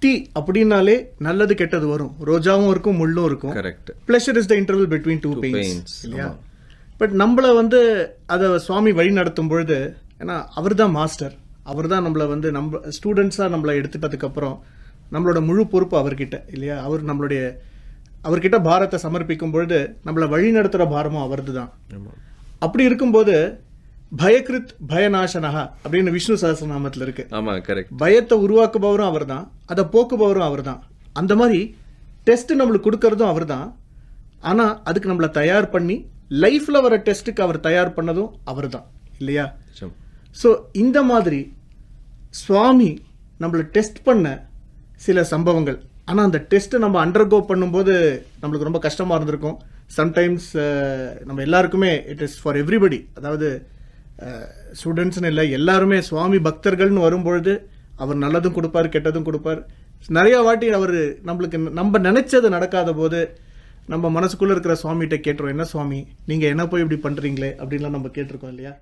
பக்தி அப்படின்னாலே நல்லது கெட்டது வரும். ரோஜாவும் இருக்கும் முள்ளும் இருக்கும். Correct pleasure is the interval between two pains இல்லையா? பட் நம்மளை வந்து அதை சுவாமி வழி நடத்தும் பொழுது ஏன்னா அவர் தான் மாஸ்டர் அவர் தான் நம்மளை வந்து நம்ம ஸ்டூடெண்ட்ஸாக நம்மளை எடுத்துட்டதுக்கப்புறம் நம்மளோட முழு பொறுப்பு அவர்கிட்ட இல்லையா? அவர் நம்மளுடைய அவர்கிட்ட பாரத்தை சமர்ப்பிக்கும் பொழுது நம்மளை வழி நடத்துகிற பாரமும் அவரது தான். அப்படி இருக்கும்போது பயக்ரித் பயநாசனஹா அப்படின்னு விஷ்ணு சஹஸ்ரநாமத்தில் இருக்கு. ஆமா கரெக்ட் பயத்தை உருவாக்குபவரும் அவர்தான். அதை போக்குபவரும் அவர்தான். அந்த மாதிரி டெஸ்ட் நம்மளுக்கு கொடுக்கறதும் அவர்தான். ஆனா அதுக்கு நம்மளை தயார் பண்ணி லைஃப்ல வர டெஸ்ட்டுக்கு அவர் தயார் பண்ணதும் அவர்தான். இல்லையா? ஸோ இந்த மாதிரி சுவாமி நம்மளை டெஸ்ட் பண்ண சில சம்பவங்கள். ஆனால் அந்த டெஸ்ட்டை நம்ம அண்டர்கோ பண்ணும்போது நம்மளுக்கு ரொம்ப கஷ்டமாக இருந்திருக்கும். சம்டைம்ஸ் நம்ம எல்லாருக்குமே இட் இஸ் ஃபார் எவ்ரிபடி அதாவது ஸ்டூடெண்ட்ஸ்னு இல்லை எல்லாருமே சுவாமி பக்தர்கள்னு வரும்பொழுது அவர் நல்லதும் கொடுப்பார் கெட்டதும் கொடுப்பார். நிறைய வாட்டி அவர் நம்மளுக்கு நம்ம நினைச்சது நடக்காத போது நம்ம மனசுக்குள்ளே இருக்கிற சுவாமிகிட்ட கேட்டுருவோம் என்ன சுவாமி? நீங்கள் என்ன போய் இப்படி பண்ணுறீங்களே அப்படின்லாம் நம்ம கேட்டிருக்கோம் இல்லையா?